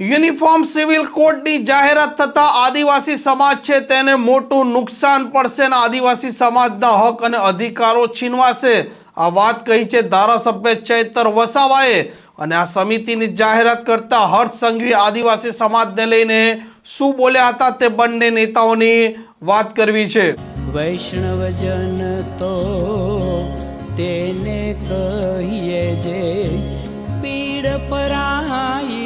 Uniform civil કોડની જાહેરાત થતાં આદિવાસી સમાજ છે તેને મોટું નુકસાન પડશે અને આદિવાસી સમાજના હક અને અધિકારો છીનવાશે. આ વાત કહી છે ધારાસભ્ય ચૈતર વસાવાએ અને આ સમિતિની જાહેરાત કરતા હર્ષ સંઘવી આદિવાસી સમાજને લઈને શું બોલ્યા હતા તે બંને નેતાઓની વાત કરવી છે. વૈષ્ણવજન તો તેને કહીએ જે પીડ પરાઈ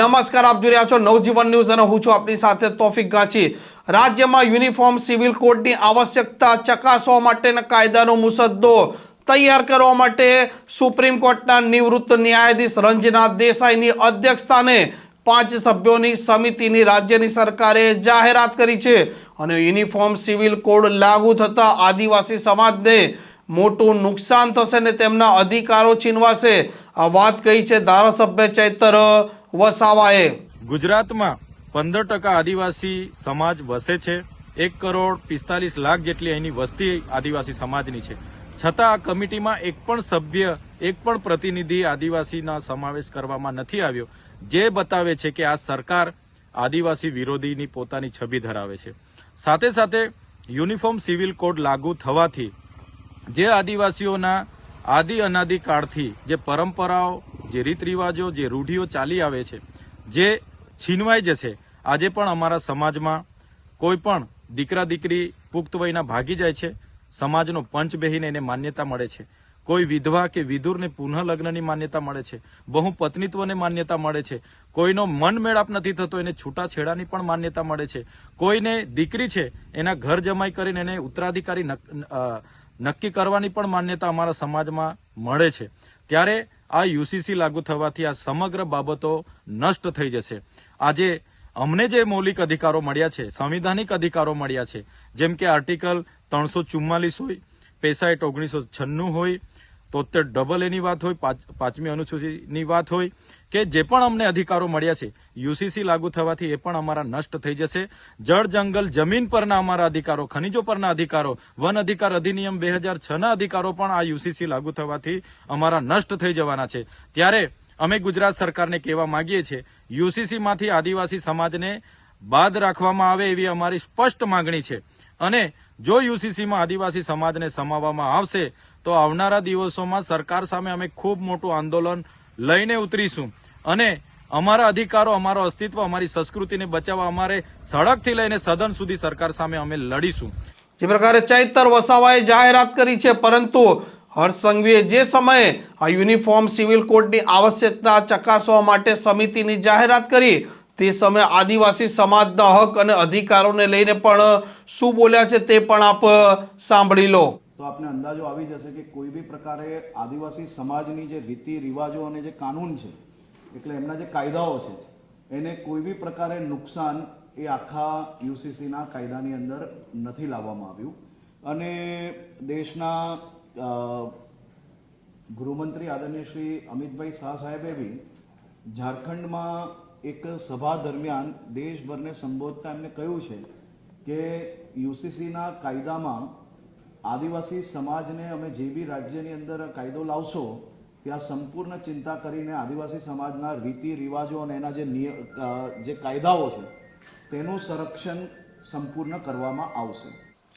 નમસ્કાર, આપ જોઈ રહ્યા છો નવજીવન ન્યૂઝ અને હું છું આપની સાથે તોફિક ગાંચી. રાજ્યમાં યુનિફોર્મ સિવિલ કોડની આવશ્યકતા ચકાસવા માટેના કાયદાનો મુસદ્દો તૈયાર કરવા માટે સુપ્રીમ કોર્ટના નિવૃત્ત ન્યાયાધીશ રંજના દેસાઈની અધ્યક્ષતાને પાંચ સભ્યોની સમિતિની રાજ્યની સરકારે જાહેરાત કરી છે. અને યુનિફોર્મ સિવિલ કોડ લાગુ થતા આદિવાસી સમાજને મોટું નુકસાન થશે ને તેમના અધિકારો છીનવાશે. આ વાત કહી છે ધારાસભ્ય ચૈતર વસાવાએ. ગુજરાતમાં પંદર ટકા આદિવાસી સમાજ વસે છે. એક કરોડ પિસ્તાલીસ લાખ જેટલી અહીંની વસ્તી આદિવાસી સમાજની છે. છતાં આ કમિટીમાં એક પણ સભ્ય, એક પણ પ્રતિનિધિ આદિવાસીના સમાવેશ કરવામાં નથી આવ્યો, જે બતાવે છે કે આ સરકાર આદિવાસી વિરોધીની પોતાની છબી ધરાવે છે. સાથે સાથે યુનિફોર્મ સિવિલ કોડ લાગુ થવાથી જે આદિવાસીઓના આદિ અનાદિ કાળથી જે પરંપરાઓ જે રીત રિવાજો જે રૂઢિઓ ચાલી આવે છે, જે છીનવાઈ જશે, આજે પણ અમારા સમાજમાં કોઈ પણ દીકરા દીકરી પુખ્ત વયના ભાગી જાય છે, સમાજનો પંચ બેહીને એને માન્યતા મળે છે. કોઈ વિધવા કે વિધુરને પુનઃ લગ્નની માન્યતા મળે છે, બહુ પત્નીત્વને માન્યતા મળે છે, કોઈનો મન મેળાપ નથી થતો, એને છૂટાછેડાની પણ માન્યતા મળે છે. કોઈને દીકરી છે, એના ઘર જમાઈ કરીને એને ઉત્તરાધિકારી નક- નક્કી કરવાની પણ માન્યતા અમારા સમાજમાં મળે છે. ત્યારે આ યુસીસી લાગુ થવાથી આ સમગ્ર બાબતો નષ્ટ થઈ જશે. આજે અમને જે મૌલિક અધિકારો મળ્યા છે, સંવિધાનિક અધિકારો મળ્યા છે, જેમ કે આર્ટિકલ ત્રણસો ચુમ્માલીસ હોય, પેસાઇટ ઓગણીસો છન્નું હોય તોતેર ડબલ એની વાત હોય, પાંચ- પાંચમી અનુસૂચિની વાત હોય, કે જે પણ અમને અધિકારો મળ્યા છે, યુસીસી લાગુ થવાથી એ પણ અમારા નષ્ટ થઈ જશે. જળ, જંગલ, જમીન પરના અમારા અધિકારો, ખનિજો પરના અધિકારો, વન અધિકાર અધિનિયમ બે હજાર છના અધિકારો પણ આ યુસીસી લાગુ થવાથી અમારા નષ્ટ થઈ જવાના છે. ત્યારે અમે ગુજરાત સરકારને કહેવા માંગીએ છીએ, યુસીસીમાંથી આદિવાસી સમાજને બાદ રાખવામાં આવે એવી અમારી સ્પષ્ટ માંગણી છે. અને જો યુસીસીમાં આદિવાસી સમાજને સમાવવામાં આવશે, તો આવનારા દિવસોમાં સરકાર સામે અમે ખૂબ મોટું આંદોલન લઈને ઉતરીશું. અને અમારા અધિકારો, અમારો અસ્તિત્વ, અમારી સંસ્કૃતિને બચાવવા અમારે સડકથી લઈને સદન સુધી સરકાર સામે અમે લડીશું. જે પ્રકારે ચૈતર વસાવાએ જાહેરાત કરી છે, પરંતુ હર્ષ સંઘવીએ જે સમયે આ યુનિફોર્મ સિવિલ કોડની આવશ્યકતા ચકાસવા માટે સમિતિની જાહેરાત કરી તે સમયે આદિવાસી સમાજના હક અને અધિકારોને લઈને પણ શું બોલ્યા છે તે પણ આપ સાંભળી લો. તો આપને અંદાજો આવી જશે કે કોઈ બી પ્રકારે આદિવાસી સમાજની જે રીતિ, રિવાજો અને જે કાનૂન છે, એટલે એમના જે કાયદાઓ છે, એને કોઈ બી પ્રકારે નુકસાન એ આખા યુસીસીના કાયદાની અંદર નથી લાવવામાં આવ્યું. અને દેશના ગૃહમંત્રી આદરણીય શ્રી અમિતભાઈ શાહ સાહેબે બી ઝારખંડમાં એક સભા દરમિયાન દેશભરને સંબોધતા એમને કહ્યું છે કે યુસીસીના કાયદામાં આદિવાસી સમાજને અમે જે બી રાજ્યની અંદર કાયદો લાવશો, ત્યાં સંપૂર્ણ ચિંતા કરીને આદિવાસી સમાજના રીતિ રિવાજો અને એના જે જે કાયદાઓ છે, તેનું સંરક્ષણ સંપૂર્ણ કરવામાં આવશે.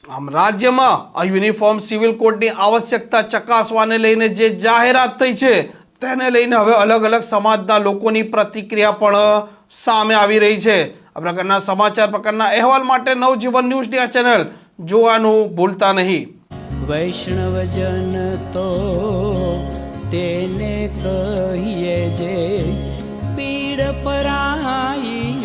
આમ રાજ્યમાં આ યુનિફોર્મ સિવિલ કોડની આવશ્યકતા ચકાસવાને લઈને જે જાહેરાત થઈ છે તેને લઈને હવે અલગ અલગ સમાજના લોકોની પ્રતિક્રિયા પણ સામે આવી રહી છે. આ પ્રકારના સમાચાર, પ્રકારના અહેવાલ માટે નવજીવન ન્યૂઝની આ ચેનલ જોવાનું ભૂલતા નહીં. વૈષ્ણવજન તો તેને કહીએ જે પીડ પરાઈ